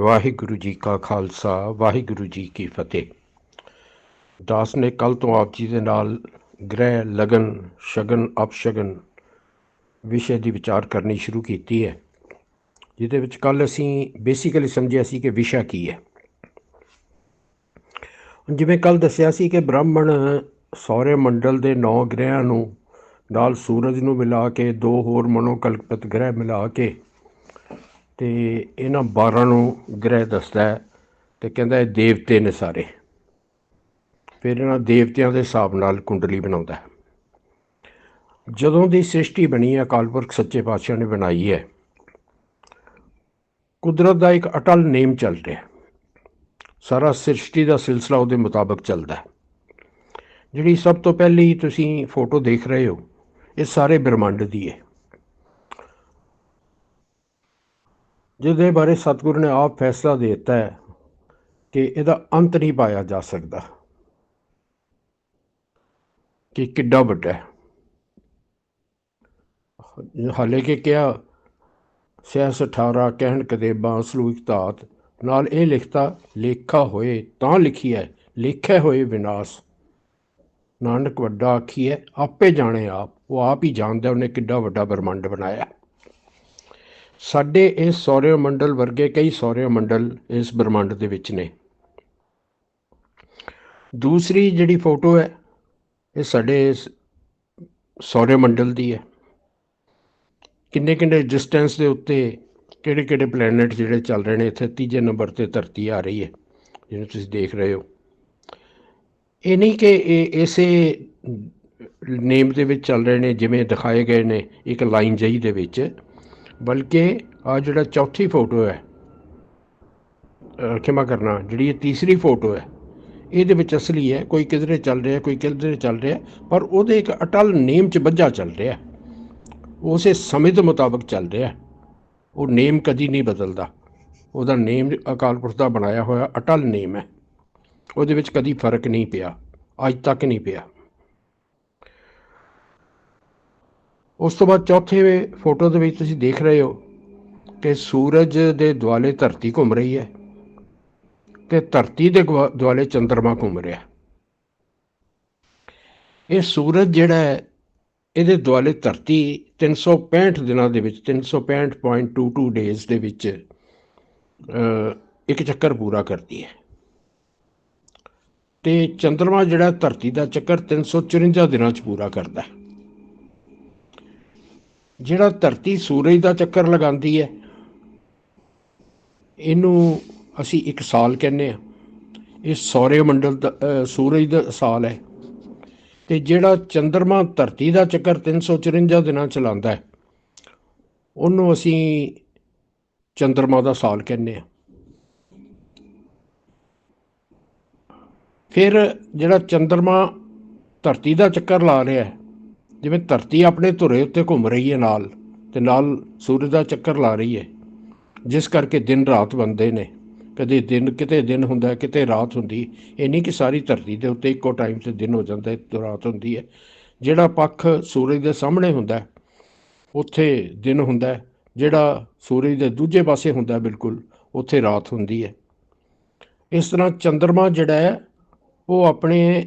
ਵਾਹਿਗੁਰੂ ਜੀ ਕਾ ਖਾਲਸਾ, ਵਾਹਿਗੁਰੂ ਜੀ ਕੀ ਫਤਿਹ। ਦਾਸ ਨੇ ਕੱਲ ਤੋਂ ਆਪ ਜੀ ਦੇ ਨਾਲ ਗ੍ਰਹਿ, ਲਗਨ, ਸ਼ਗਨ, ਅਪਸ਼ਗਨ ਵਿਸ਼ੇ ਦੀ ਵਿਚਾਰ ਕਰਨੀ ਸ਼ੁਰੂ ਕੀਤੀ ਹੈ। ਜਿਹਦੇ ਵਿੱਚ ਕੱਲ ਅਸੀਂ ਬੇਸਿਕਲੀ ਸਮਝਿਆ ਸੀ ਕਿ ਵਿਸ਼ਾ ਕੀ ਹੈ। ਜਿਵੇਂ ਕੱਲ ਦੱਸਿਆ ਸੀ ਕਿ ਬ੍ਰਾਹਮਣ ਸੌਰਯ ਮੰਡਲ ਦੇ 9 ਗ੍ਰਹਿਆਂ ਨੂੰ ਨਾਲ ਸੂਰਜ ਨੂੰ ਮਿਲਾ ਕੇ, ਦੋ ਹੋਰ ਮਨੋਕਲਪਤ ਗ੍ਰਹਿ ਮਿਲਾ ਕੇ ਤੇ ਇਹਨਾਂ 12 ਨੂੰ ਗ੍ਰਹਿ ਦੱਸਦਾ ਹੈ ਤੇ ਕਹਿੰਦਾ ਇਹ ਦੇਵਤੇ ਨੇ ਸਾਰੇ। ਫਿਰ ਇਹਨਾਂ ਦੇਵਤਿਆਂ ਦੇ ਹਿਸਾਬ ਨਾਲ ਕੁੰਡਲੀ ਬਣਾਉਂਦਾ ਹੈ। ਜਦੋਂ ਦੀ ਸ੍ਰਿਸ਼ਟੀ ਬਣੀ ਹੈ, ਅਕਾਲ ਪੁਰਖ ਸੱਚੇ ਪਾਤਸ਼ਾਹ ਨੇ ਬਣਾਈ ਹੈ, ਕੁਦਰਤ ਦਾ ਇੱਕ ਅਟਲ ਨੇਮ ਚੱਲ ਰਿਹਾ ਸਾਰਾ ਸ੍ਰਿਸ਼ਟੀ ਦਾ ਸਿਲਸਿਲਾ ਉਹਦੇ ਮੁਤਾਬਕ ਚੱਲਦਾ ਹੈ। ਜਿਹੜੀ ਸਭ ਤੋਂ ਪਹਿਲੀ ਤੁਸੀਂ ਫੋਟੋ ਦੇਖ ਰਹੇ ਹੋ, ਇਹ ਸਾਰੇ ਬ੍ਰਹਮੰਡ ਦੀ ਹੈ। ਜਿਹਦੇ ਬਾਰੇ ਸਤਿਗੁਰੂ ਨੇ ਆਪ ਫੈਸਲਾ ਦੇ ਦਿੱਤਾ ਹੈ ਕਿ ਇਹਦਾ ਅੰਤ ਨਹੀਂ ਪਾਇਆ ਜਾ ਸਕਦਾ। ਕਿ ਕਿੱਡਾ ਵੱਡਾ ਹੈ। ਹਾਲੇ ਕਿ ਕਿਹਾ ਸਿਆਸ 18 ਕਹਿਣ ਕਦੇਬਾਂ, ਸਲੂਕ ਧਾਤ, ਨਾਲ ਇਹ ਲਿਖਤਾ, ਲੇਖਾ ਹੋਏ, ਤਾਂ ਲਿਖੀ ਹੈ, ਲਿਖੇ ਹੋਏ ਵਿਨਾਸ਼। ਨਾਨਕ ਵੱਡਾ ਆਖੀ ਹੈ, ਆਪੇ ਜਾਣੇ ਆਪ, ਉਹ ਆਪ ਹੀ ਜਾਣਦਾ ਉਹਨੇ ਕਿੱਡਾ ਵੱਡਾ ਬ੍ਰਹਮੰਡ ਬਣਾਇਆ। ਸਾਡੇ ਇਸ ਸੌਰਯ ਮੰਡਲ ਵਰਗੇ ਕਈ ਸੌਰਯ ਮੰਡਲ ਇਸ ਬ੍ਰਹਮੰਡ ਦੇ ਵਿੱਚ ਨੇ। ਦੂਸਰੀ ਜਿਹੜੀ ਫੋਟੋ ਹੈ, ਇਹ ਸਾਡੇ ਇਸ ਸੌਰਯ ਮੰਡਲ ਦੀ ਹੈ। ਕਿੰਨੇ ਕਿੰਨੇ ਡਿਸਟੈਂਸ ਦੇ ਉੱਤੇ ਕਿਹੜੇ ਕਿਹੜੇ ਪਲੈਨਟ ਜਿਹੜੇ ਚੱਲ ਰਹੇ ਨੇ, ਇੱਥੇ ਤੀਜੇ ਨੰਬਰ ਤੇ ਧਰਤੀ ਆ ਰਹੀ ਹੈ, ਜਿਹਨੂੰ ਤੁਸੀਂ ਦੇਖ ਰਹੇ ਹੋ। ਇਹ ਨਹੀਂ ਕਿ ਇਹ ਇਸੇ ਨੇਮ ਦੇ ਵਿੱਚ ਚੱਲ ਰਹੇ ਨੇ, ਜਿਵੇਂ ਦਿਖਾਏ ਗਏ ਨੇ ਇੱਕ ਲਾਈਨ ਜਈ ਦੇ ਵਿੱਚ। ਬਲਕਿ ਆ ਜਿਹੜਾ ਚੌਥੀ ਫੋਟੋ ਹੈ ਅਹ ਖਿਮਾ ਕਰਨਾ ਜਿਹੜੀ ਇਹ ਤੀਸਰੀ ਫੋਟੋ ਹੈ ਇਹਦੇ ਵਿੱਚ ਅਸਲੀ ਹੈ ਕੋਈ ਕਿਧਰੇ ਚੱਲ ਰਿਹਾ ਕੋਈ ਕਿਧਰੇ ਚੱਲ ਰਿਹਾ ਪਰ ਉਹਦੇ ਇੱਕ ਅਟਲ ਨੇਮ 'ਚ ਬੱਝਾ ਚੱਲ ਰਿਹਾ ਉਸੇ ਸਮੇਂ ਦੇ ਮੁਤਾਬਕ ਚੱਲ ਰਿਹਾ ਉਹ ਨੇਮ ਕਦੀ ਨਹੀਂ ਬਦਲਦਾ ਉਹਦਾ ਨੇਮ ਅਕਾਲ ਪੁਰਖ ਦਾ ਬਣਾਇਆ ਹੋਇਆ ਅਟਲ ਨੇਮ ਹੈ ਉਹਦੇ ਵਿੱਚ ਕਦੀ ਫ਼ਰਕ ਨਹੀਂ ਪਿਆ ਅੱਜ ਤੱਕ ਨਹੀਂ ਪਿਆ ਉਸ ਤੋਂ ਬਾਅਦ ਚੌਥੇ ਫੋਟੋ ਦੇ ਵਿੱਚ ਤੁਸੀਂ ਦੇਖ ਰਹੇ ਹੋ ਕਿ ਸੂਰਜ ਦੇ ਦੁਆਲੇ ਧਰਤੀ ਘੁੰਮ ਰਹੀ ਹੈ ਤੇ ਧਰਤੀ ਦੇ ਗਵਾ- ਦੁਆਲੇ ਚੰ드ਰਮਾ ਘੁੰਮ ਰਿਹਾ ਇਹ ਸੂਰਜ ਜਿਹੜਾ ਹੈ, ਇਹਦੇ ਦੁਆਲੇ ਧਰਤੀ 365 ਦਿਨਾਂ ਦੇ ਵਿੱਚ 365.22 ਡੇਜ਼ ਦੇ ਵਿੱਚ ਇੱਕ ਚੱਕਰ ਪੂਰਾ ਕਰਦੀ ਹੈ। ਤੇ ਚੰ드ਰਮਾ ਜਿਹੜਾ ਧਰਤੀ ਦਾ ਚੱਕਰ 354 ਦਿਨਾਂ 'ਚ ਪੂਰਾ ਕਰਦਾ ਹੈ। ਜਿਹੜਾ ਧਰਤੀ ਸੂਰਜ ਦਾ ਚੱਕਰ ਲਗਾਉਂਦੀ ਹੈ, ਇਹਨੂੰ ਅਸੀਂ ਇੱਕ ਸਾਲ ਕਹਿੰਦੇ ਆ ਇਹ ਸੌਰੇ ਮੰਡਲ ਦਾ ਸੂਰਜ ਦਾ ਸਾਲ ਹੈ। ਤੇ ਜਿਹੜਾ ਚੰਦਰਮਾ ਧਰਤੀ ਦਾ ਚੱਕਰ 354 ਦਿਨਾਂ ਚਲਾਉਂਦਾ ਹੈ, ਉਹਨੂੰ ਅਸੀਂ ਚੰਦਰਮਾ ਦਾ ਸਾਲ ਕਹਿੰਦੇ ਆ ਫਿਰ ਜਿਹੜਾ ਚੰਦਰਮਾ ਧਰਤੀ ਦਾ ਚੱਕਰ ਲਾ ਰਿਹਾ ਹੈ ਜਿਵੇਂ ਧਰਤੀ ਆਪਣੇ ਧੁਰੇ ਉੱਤੇ ਘੁੰਮ ਰਹੀ ਹੈ ਨਾਲ, ਤੇ ਨਾਲ ਸੂਰਜ ਦਾ ਚੱਕਰ ਲਾ ਰਹੀ ਹੈ, ਜਿਸ ਕਰਕੇ ਦਿਨ ਰਾਤ ਬਣਦੇ ਨੇ। ਕਦੇ ਦਿਨ, ਕਿਤੇ ਦਿਨ ਹੁੰਦਾ ਕਿਤੇ ਰਾਤ ਹੁੰਦੀ ਇਹ ਨਹੀਂ ਕਿ ਸਾਰੀ ਧਰਤੀ ਦੇ ਉੱਤੇ ਇੱਕੋ ਟਾਈਮ ਤੇ ਦਿਨ ਹੋ ਜਾਂਦਾ ਹੈ, ਤੇ ਰਾਤ ਹੁੰਦੀ ਹੈ। ਜਿਹੜਾ ਪੱਖ ਸੂਰਜ ਦੇ ਸਾਹਮਣੇ ਹੁੰਦਾ ਉੱਥੇ ਦਿਨ ਹੁੰਦਾ ਜਿਹੜਾ ਸੂਰਜ ਦੇ ਦੂਜੇ ਪਾਸੇ ਹੁੰਦਾ ਬਿਲਕੁਲ, ਉੱਥੇ ਰਾਤ ਹੁੰਦੀ ਹੈ। ਇਸ ਤਰ੍ਹਾਂ ਚੰ드ਰਮਾ ਜਿਹੜਾ ਹੈ, ਉਹ ਆਪਣੇ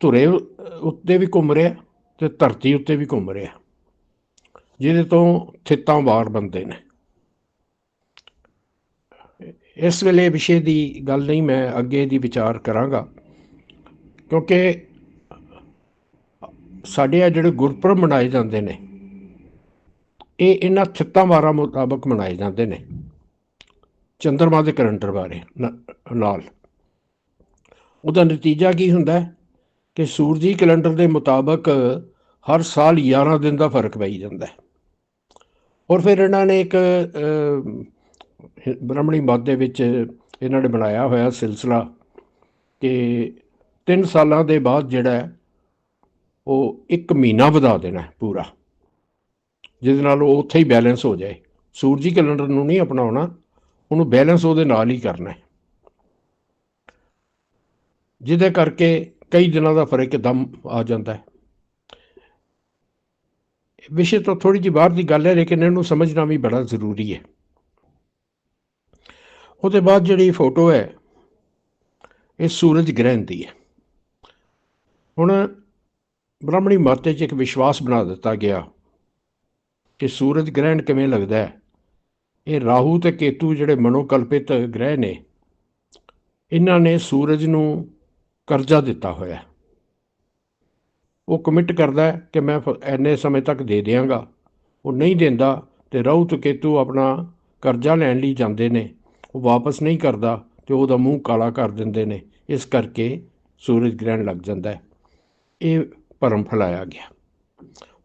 ਧੁਰੇ ਉੱਤੇ ਵੀ ਘੁੰਮ ਰਿਹਾ ਤੇ ਧਰਤੀ ਉੱਤੇ ਵੀ ਘੁੰਮ ਰਿਹਾ। ਜਿਹਦੇ ਤੋਂ ਥਿੱਤਾਂ ਵਾਰ ਬੰਦੇ ਨੇ। ਇਸ ਵੇਲੇ ਵਿਸ਼ੇ ਦੀ ਗੱਲ ਨਹੀਂ, ਮੈਂ ਅੱਗੇ ਦੀ ਵਿਚਾਰ ਕਰਾਂਗਾ। ਕਿਉਂਕਿ ਸਾਡੇ ਆ ਜਿਹੜੇ ਗੁਰਪੁਰਬ ਮਨਾਏ ਜਾਂਦੇ ਨੇ, ਇਹ ਇਹਨਾਂ ਥਿੱਤਾਂ ਵਾਰਾਂ ਮੁਤਾਬਕ ਮਨਾਏ ਜਾਂਦੇ ਨੇ। ਚੰਦਰਮਾ ਦੇ ਕੈਲੰਡਰ ਬਾਰੇ ਨ- ਨਾਲ। ਉਹਦਾ ਨਤੀਜਾ ਕੀ ਹੁੰਦਾ ਕਿ ਸੂਰਜੀ ਕੈਲੰਡਰ ਦੇ ਮੁਤਾਬਕ ਹਰ ਸਾਲ 11 ਦਿਨ ਦਾ ਫ਼ਰਕ ਪਈ ਜਾਂਦਾ ਹੈ। ਔਰ ਫਿਰ ਇਹਨਾਂ ਨੇ ਇੱਕ ਅ, ਬ੍ਰਹਮਣੀ ਦੇ ਵਿੱਚ ਇਹਨਾਂ ਨੇ ਬਣਾਇਆ ਹੋਇਆ ਸਿਲਸਿਲਾ ਕਿ 3 ਸਾਲਾਂ ਦੇ ਬਾਅਦ ਜਿਹੜਾ ਉਹ ਇੱਕ ਮਹੀਨਾ ਵਧਾ ਦੇਣਾ ਹੈ ਪੂਰਾ। ਜਿਹਦੇ ਨਾਲ ਉਹ ਉੱਥੇ ਹੀ ਬੈਲੈਂਸ ਹੋ ਜਾਏ। ਸੂਰਜੀ ਕੈਲੰਡਰ ਨੂੰ ਨਹੀਂ ਅਪਣਾਉਣਾ ਉਹਨੂੰ ਬੈਲੈਂਸ ਉਹਦੇ ਨਾਲ ਹੀ ਕਰਨਾ ਹੈ। ਜਿਹਦੇ ਕਰਕੇ ਕਈ ਦਿਨਾਂ ਦਾ ਫ਼ਰਕ ਦਮ ਆ ਜਾਂਦਾ ਹੈ। ਵਿਸ਼ੇ ਤੋਂ ਥੋੜੀ ਜਿਹੀ ਬਾਹਰ ਦੀ ਗੱਲ ਹੈ, ਲੇਕਿਨ ਇਹਨੂੰ ਸਮਝਣਾ ਵੀ ਬੜਾ ਜ਼ਰੂਰੀ ਹੈ। ਉਹਦੇ ਬਾਅਦ ਜਿਹੜੀ ਫੋਟੋ ਹੈ, ਇਹ ਸੂਰਜ ਗ੍ਰਹਿਣ ਦੀ ਹੈ। ਹੁਣ ਬ੍ਰਾਹਮਣੀ ਮਾਤੇ 'ਚ ਇੱਕ ਵਿਸ਼ਵਾਸ ਬਣਾ ਦਿੱਤਾ ਗਿਆ ਕਿ ਸੂਰਜ ਗ੍ਰਹਿਣ ਕਿਵੇਂ ਲੱਗਦਾ ਹੈ। ਇਹ ਰਾਹੂ ਤੇ ਕੇਤੂ ਜਿਹੜੇ ਮਨੋਕਲਪਿਤ ਗ੍ਰਹਿ ਨੇ, ਇਹਨਾਂ ਨੇ ਸੂਰਜ ਨੂੰ ਕਰਜ਼ਾ ਦਿੱਤਾ ਹੋਇਆ ਹੈ। ਉਹ ਕਮਿਟ ਕਰਦਾ ਕਿ ਮੈਂ ਫ- ਇੰਨੇ ਸਮੇਂ ਤੱਕ ਦੇ ਦਿਆਂਗਾ। ਉਹ ਨਹੀਂ ਦਿੰਦਾ ਤੇ ਰਾਹੂ ਤੇ ਕੇਤੂ ਆਪਣਾ ਕਰਜ਼ਾ ਲੈਣ ਲਈ ਜਾਂਦੇ ਨੇ। ਉਹ ਵਾਪਸ ਨਹੀਂ ਕਰਦਾ ਤੇ ਉਹਦਾ ਮੂੰਹ ਕਾਲਾ ਕਰ ਦਿੰਦੇ ਨੇ। ਇਸ ਕਰਕੇ ਸੂਰਜ ਗ੍ਰਹਿਣ ਲੱਗ ਜਾਂਦਾ ਹੈ। ਇਹ ਭਰਮ ਫੈਲਾਇਆ ਗਿਆ।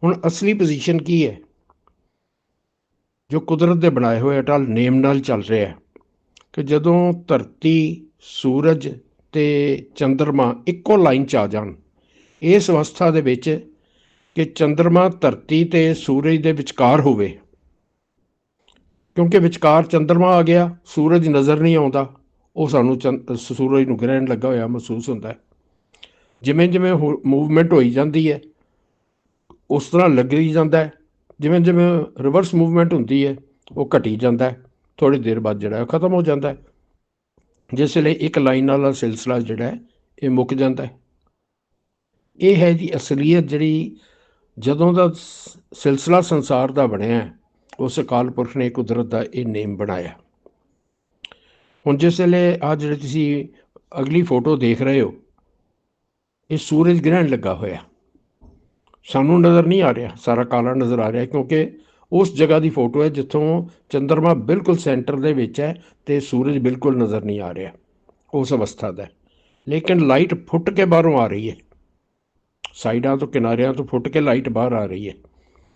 ਹੁਣ ਅਸਲੀ ਪੋਜੀਸ਼ਨ ਕੀ ਹੈ? ਜੋ ਕੁਦਰਤ ਦੇ ਬਣਾਏ ਹੋਏ ਅਟਲ ਨੇਮ ਨਾਲ ਚੱਲ ਰਿਹਾ ਹੈ ਕਿ ਜਦੋਂ ਧਰਤੀ, ਸੂਰਜ ਤੇ ਚੰ드ਰਮਾ ਇੱਕੋ ਲਾਈਨ 'ਚ ਆ ਜਾਣ ਇਸ ਅਵਸਥਾ ਦੇ ਵਿੱਚ ਕਿ ਚੰ드ਰਮਾ ਧਰਤੀ ਤੇ ਸੂਰਜ ਦੇ ਵਿਚਕਾਰ ਹੋਵੇ। ਕਿਉਂਕਿ ਵਿਚਕਾਰ ਚੰ드ਰਮਾ ਆ ਗਿਆ, ਸੂਰਜ ਨਜ਼ਰ ਨਹੀਂ ਆਉਂਦਾ, ਉਹ ਸਾਨੂੰ ਚੰਦ- ਸੂਰਜ ਨੂੰ ਗ੍ਰਹਿਣ ਲੱਗਾ ਹੋਇਆ ਮਹਿਸੂਸ ਹੁੰਦਾ ਹੈ। ਜਿਵੇਂ ਜਿਵੇਂ ਮੂਵਮੈਂਟ ਹੋਈ ਜਾਂਦੀ ਹੈ, ਉਸ ਤਰ੍ਹਾਂ ਲੱਗੀ ਜਾਂਦਾ ਹੈ। ਜਿਵੇਂ ਜਿਵੇਂ ਰਿਵਰਸ ਮੂਵਮੈਂਟ ਹੁੰਦੀ ਹੈ, ਉਹ ਘਟੀ ਜਾਂਦਾ ਹੈ। ਥੋੜੀ ਦੇਰ ਬਾਅਦ ਜਿਹੜਾ ਹੈ ਖਤਮ ਹੋ ਜਾਂਦਾ ਹੈ। ਜਿਸ ਲਈ ਇੱਕ ਲਾਈਨ ਵਾਲਾ ਸਿਲਸਿਲਾ ਜਿਹੜਾ ਹੈ, ਇਹ ਮੁੱਕ ਜਾਂਦਾ ਹੈ। ਇਹ ਹੈ ਜੀ ਅਸਲੀਅਤ ਜਿਹੜੀ ਜਦੋਂ ਦਾ ਸਿਲਸਿਲਾ ਸੰਸਾਰ ਦਾ ਬਣਿਆ ਉਸ ਅਕਾਲ ਪੁਰਖ ਨੇ ਕੁਦਰਤ ਦਾ ਇਹ ਨੇਮ ਬਣਾਇਆ। ਹੁਣ ਜਿਸ ਵੇਲੇ ਆ ਜਿਹੜੇ ਤੁਸੀਂ ਅਗਲੀ ਫੋਟੋ ਦੇਖ ਰਹੇ ਹੋ, ਇਹ ਸੂਰਜ ਗ੍ਰਹਿਣ ਲੱਗਾ ਹੋਇਆ। ਸਾਨੂੰ ਨਜ਼ਰ ਨਹੀਂ ਆ ਰਿਹਾ, ਸਾਰਾ ਕਾਲਾ ਨਜ਼ਰ ਆ ਰਿਹਾ, ਕਿਉਂਕਿ ਉਸ ਜਗ੍ਹਾ ਦੀ ਫੋਟੋ ਹੈ ਜਿੱਥੋਂ ਚੰਦਰਮਾ ਬਿਲਕੁਲ ਸੈਂਟਰ ਦੇ ਵਿੱਚ ਹੈ ਤੇ ਸੂਰਜ ਬਿਲਕੁਲ ਨਜ਼ਰ ਨਹੀਂ ਆ ਰਿਹਾ, ਉਸ ਅਵਸਥਾ ਦਾ ਲੇਕਿਨ ਲਾਈਟ ਫੁੱਟ ਕੇ ਬਾਹਰੋਂ ਆ ਰਹੀ ਹੈ। ਸਾਈਡਾਂ ਤੋਂ ਕਿਨਾਰਿਆਂ ਤੋਂ ਫੁੱਟ ਕੇ ਲਾਈਟ ਬਾਹਰ ਆ ਰਹੀ ਹੈ।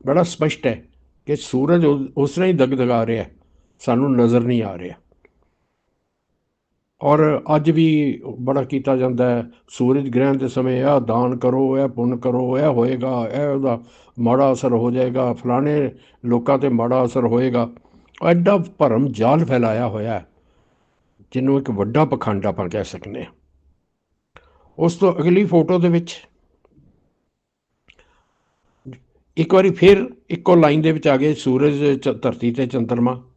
ਬੜਾ ਸਪਸ਼ਟ ਹੈ ਕਿ ਸੂਰਜ ਉਸ ਉਸ ਤਰ੍ਹਾਂ ਹੀ ਦਗਦਗਾ ਰਿਹਾ ਸਾਨੂੰ ਨਜ਼ਰ ਨਹੀਂ ਆ ਰਿਹਾ। ਔਰ ਅੱਜ ਵੀ ਬੜਾ ਕੀਤਾ ਜਾਂਦਾ ਹੈ, ਸੂਰਜ ਗ੍ਰਹਿਣ ਦੇ ਸਮੇਂ ਇਹ ਦਾਨ ਕਰੋ, ਇਹ ਪੁੰਨ ਕਰੋ, ਇਹ ਹੋਏਗਾ, ਇਹ ਉਹਦਾ ਮਾੜਾ ਅਸਰ ਹੋ ਜਾਏਗਾ, ਫਲਾਣੇ ਲੋਕਾਂ ਤੇ ਮਾੜਾ ਅਸਰ ਹੋਏਗਾ। ਐਡਾ ਭਰਮ ਜਾਲ ਫੈਲਾਇਆ ਹੋਇਆ ਜਿਹਨੂੰ ਇੱਕ ਵੱਡਾ ਪਖੰਡ ਆਪਾਂ ਕਹਿ ਸਕਦੇ ਹਾਂ। ਉਸ ਤੋਂ ਅਗਲੀ ਫੋਟੋ ਦੇ ਵਿੱਚ ਇੱਕ ਵਾਰੀ ਫਿਰ ਇੱਕੋ ਲਾਈਨ ਦੇ ਵਿੱਚ ਆ ਗਏ, ਸੂਰਜ ਚ- ਧਰਤੀ ਤੇ ਚੰਦਰਮਾ।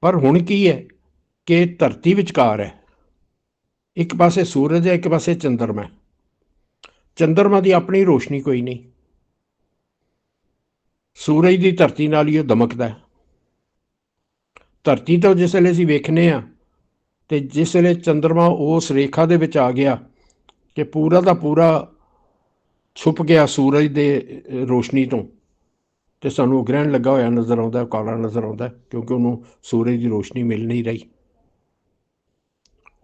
ਪਰ ਹੁਣ ਕੀ ਹੈ ਕਿ ਧਰਤੀ ਵਿਚਕਾਰ ਹੈ। ਇੱਕ ਪਾਸੇ ਸੂਰਜ ਹੈ, ਇੱਕ ਪਾਸੇ ਚੰਦਰਮਾ ਹੈ। ਚੰਦਰਮਾ ਦੀ ਆਪਣੀ ਰੋਸ਼ਨੀ ਕੋਈ ਨਹੀਂ। ਸੂਰਜ ਦੀ ਧਰਤੀ ਨਾਲ ਹੀ ਉਹ ਦਮਕਦਾ ਹੈ। ਧਰਤੀ ਤੋਂ ਜਿਸ ਵੇਲੇ ਅਸੀਂ ਵੇਖਨੇ ਆ ਤੇ ਜਿਸ ਵੇਲੇ ਚੰਦਰਮਾ ਉਸ ਰੇਖਾ ਦੇ ਵਿੱਚ ਆ ਗਿਆ ਕਿ ਪੂਰਾ ਦਾ ਪੂਰਾ ਛੁਪ ਗਿਆ ਸੂਰਜ ਦੇ ਰੋਸ਼ਨੀ ਤੋਂ ਤੇ ਸਾਨੂੰ ਉਹ ਗ੍ਰਹਿਣ ਲੱਗਾ ਹੋਇਆ ਨਜ਼ਰ ਆਉਂਦਾ ਹੈ, ਕਾਲਾ ਨਜ਼ਰ ਆਉਂਦਾ ਕਿਉਂਕਿ ਉਹਨੂੰ ਸੂਰਜ ਦੀ ਰੋਸ਼ਨੀ ਮਿਲ ਨਹੀਂ ਰਹੀ।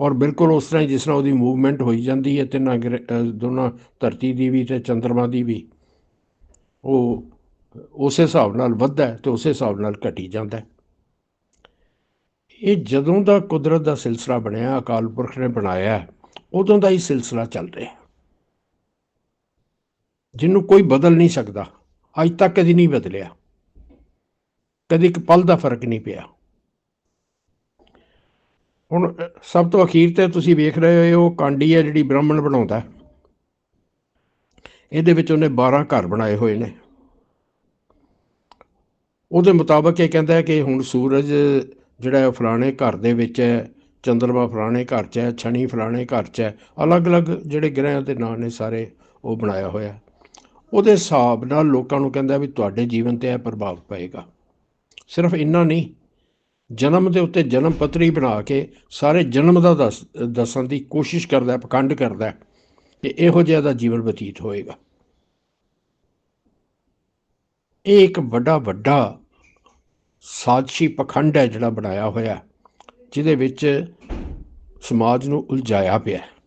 ਔਰ ਬਿਲਕੁਲ ਉਸ ਤਰ੍ਹਾਂ ਹੀ ਜਿਸ ਤਰ੍ਹਾਂ ਉਹਦੀ ਮੂਵਮੈਂਟ ਹੋਈ ਜਾਂਦੀ ਹੈ ਤਿੰਨਾਂ ਗ੍ਰਹਿ- ਦੋਨਾਂ ਧਰਤੀ ਦੀ ਵੀ ਤੇ ਚੰਦਰਮਾ ਦੀ ਵੀ ਉਹ ਉਸੇ ਹਿਸਾਬ ਨਾਲ ਵੱਧਦਾ ਹੈ ਤੇ ਉਸੇ ਹਿਸਾਬ ਨਾਲ ਘਟੀ ਜਾਂਦਾ ਇਹ ਜਦੋਂ ਦਾ ਕੁਦਰਤ ਦਾ ਸਿਲਸਿਲਾ ਬਣਿਆ ਅਕਾਲ ਪੁਰਖ ਨੇ ਬਣਾਇਆ ਉਦੋਂ ਦਾ ਹੀ ਸਿਲਸਿਲਾ ਚੱਲ ਰਿਹਾ। ਜਿਹਨੂੰ ਕੋਈ ਬਦਲ ਨਹੀਂ ਸਕਦਾ। ਅੱਜ ਤੱਕ ਕਦੀ ਨਹੀਂ ਬਦਲਿਆ। ਕਦੀ ਇੱਕ ਪਲ ਦਾ ਫ਼ਰਕ ਨਹੀਂ ਪਿਆ। ਹੁਣ ਸਭ ਤੋਂ ਅਖੀਰ ਤੇ ਤੁਸੀਂ ਵੇਖ ਰਹੇ ਹੋ ਉਹ ਕਾਂਡੀ ਹੈ ਜਿਹੜੀ ਬ੍ਰਾਹਮਣ ਬਣਾਉਂਦਾ ਇਹਦੇ ਵਿੱਚ ਉਹਨੇ 12 ਘਰ ਬਣਾਏ ਹੋਏ ਨੇ। ਉਹਦੇ ਮੁਤਾਬਕ ਇਹ ਕਹਿੰਦਾ ਹੈ ਕਿ ਹੁਣ ਸੂਰਜ ਜਿਹੜਾ ਫਲਾਣੇ ਘਰ ਦੇ ਵਿੱਚ ਹੈ, ਚੰਦਰਮਾ ਫਲਾਣੇ ਘਰ 'ਚ ਹੈ, ਸ਼ਨੀ ਫਲਾਣੇ ਘਰ 'ਚ ਹੈ। ਅਲੱਗ-ਅਲੱਗ ਜਿਹੜੇ ਗ੍ਰਹਿਆਂ ਦੇ ਨਾਂ ਨੇ ਸਾਰੇ ਉਹ ਬਣਾਇਆ ਹੋਇਆ। ਉਹਦੇ ਹਿਸਾਬ ਨਾਲ ਲੋਕਾਂ ਨੂੰ ਕਹਿੰਦਾ ਵੀ ਤੁਹਾਡੇ ਜੀਵਨ ਤੇ ਇਹ ਪ੍ਰਭਾਵ ਪਏਗਾ ਸਿਰਫ ਇੰਨਾ ਨਹੀਂ, ਜਨਮ ਦੇ ਉੱਤੇ ਜਨਮ ਪੱਤਰੀ ਬਣਾ ਕੇ ਸਾਰੇ ਜਨਮ ਦਾ ਦੱਸ, ਦੱਸਣ ਦੀ ਕੋਸ਼ਿਸ਼ ਕਰਦਾ, ਪਖੰਡ ਕਰਦਾ ਹੈ ਕਿ ਇਹੋ ਜਿਹਾ ਦਾ ਜੀਵਨ ਬਤੀਤ ਹੋਏਗਾ ਇਹ ਇੱਕ ਵੱਡਾ ਵੱਡਾ ਸਾਜ਼ਸ਼ੀ ਪਖੰਡ ਹੈ ਜਿਹੜਾ ਬਣਾਇਆ ਹੋਇਆ, ਜਿਹਦੇ ਵਿੱਚ ਸਮਾਜ ਨੂੰ ਉਲਝਾਇਆ ਪਿਆ ਹੈ।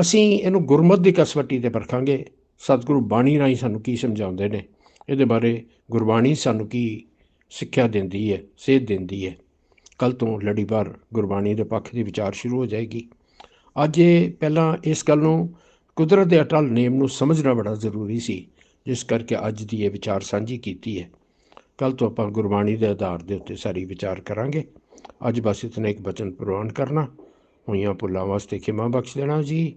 ਅਸੀਂ ਇਹਨੂੰ ਗੁਰਮਤ ਦੀ ਕਸਵੱਟੀ ਤੇ ਪਰਖਾਂਗੇ। ਸਤਿਗੁਰੂ ਬਾਣੀ ਰਾਹੀਂ ਸਾਨੂੰ ਕੀ ਸਮਝਾਉਂਦੇ ਨੇ? ਇਹਦੇ ਬਾਰੇ ਗੁਰਬਾਣੀ ਸਾਨੂੰ ਕੀ ਸਿੱਖਿਆ ਦਿੰਦੀ ਹੈ, ਸੇਧ ਦਿੰਦੀ ਹੈ? ਕੱਲ ਤੋਂ ਲੜੀਵਾਰ ਗੁਰਬਾਣੀ ਦੇ ਪੱਖ ਦੀ ਵਿਚਾਰ ਸ਼ੁਰੂ ਹੋ ਜਾਏਗੀ। ਅੱਜ ਇਹ ਪਹਿਲਾਂ ਇਸ ਗੱਲ ਨੂੰ ਕੁਦਰਤ ਦੇ ਅਟਲ ਨੇਮ ਨੂੰ ਸਮਝਣਾ ਬੜਾ ਜ਼ਰੂਰੀ ਸੀ, ਜਿਸ ਕਰਕੇ ਅੱਜ ਦੀ ਇਹ ਵਿਚਾਰ ਸਾਂਝੀ ਕੀਤੀ ਹੈ। ਕੱਲ ਤੋਂ ਆਪਾਂ ਗੁਰਬਾਣੀ ਦੇ ਆਧਾਰ ਦੇ ਉੱਤੇ ਸਾਰੀ ਵਿਚਾਰ ਕਰਾਂਗੇ। ਅੱਜ ਬਸ ਇਤਨਾ ਇੱਕ ਬਚਨ ਪ੍ਰਵਾਨ ਕਰਨਾ। ਹੋਈਆਂ ਭੁੱਲਾਂ ਵਾਸਤੇ ਖਿਮਾ ਬਖਸ਼ ਦੇਣਾ ਜੀ।